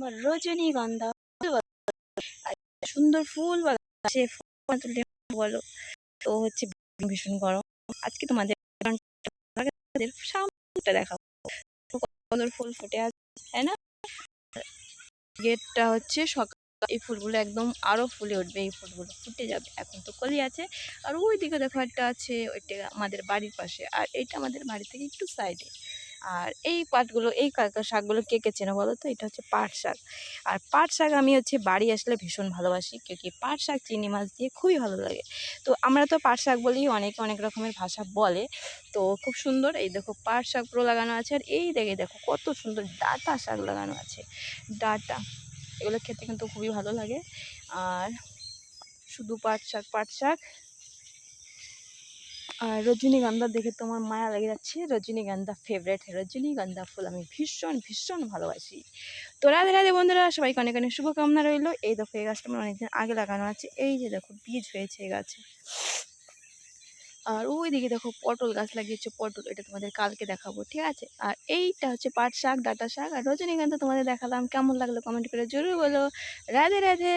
তোমার রজনীগন্ধা সুন্দর ফুল আছে ফুল বলো। তো হচ্ছে ভীষণ গরম। আজকে তোমাদের সামনেটা দেখাবো। সুন্দর ফুল ফুটে আছে, তাই না? গেটটা হচ্ছে সকাল, এই ফুলগুলো একদম আরও ফুলে উঠবে, এই ফুলগুলো ফুটে যাবে। এখন তো কলি আছে, আর ওই দিকে দেখো একটা আছে, ওইটা আমাদের বাড়ির পাশে, আর এটা আমাদের বাড়ি থেকে একটু সাইডে আর এই পাটগুলো, এই শাকগুলো কে কে চেনো বলো তো? এটা হচ্ছে পাট শাক। আর পাট শাক আমি হচ্ছে বাড়ি আসলে ভীষণ ভালোবাসি কেউ কি পাট শাক চিংড়ি মাছ দিয়ে খুবই ভালো লাগে। তো আমরা তো পাট শাক বলি অনেকে অনেক রকমের ভাষা বলে। তো খুব সুন্দর, এই দেখো পাট শাক পুরো লাগানো আছে, আর এই দেখে দেখো কত সুন্দর ডাটা শাক লাগানো আছে, ডাটা। এগুলো খেতে কিন্তু খুবই ভালো লাগে। আর শুধু পাট শাক পাট শাক আর রজনীগন্ধা দেখে তো আমার মায়া লেগে যাচ্ছে। রজনীগন্ধা ফেভারেট রজনীগন্ধা ফুল আমি ভীষণ ভীষণ ভালোবাসি। তো রাধে রাধে বন্ধুরা, সবাইকে অনেক অনেক শুভকামনা রইল। এই দেখো, এই গাছটা আমার অনেকদিন আগে লাগানো আছে। এই যে দেখো, বীজ হয়েছে এই গাছে। আর ওই দিকে দেখো, পটল গাছ লাগিয়েছে, পটল, এটা তোমাদের কালকে দেখাবো, ঠিক আছে? আর এইটা হচ্ছে পাট শাক, ডাটা শাক। আর রজনীগন্ধা তোমাদের দেখালাম, কেমন লাগল কমেন্ট করে জরুর বলো। রাধে রাধে!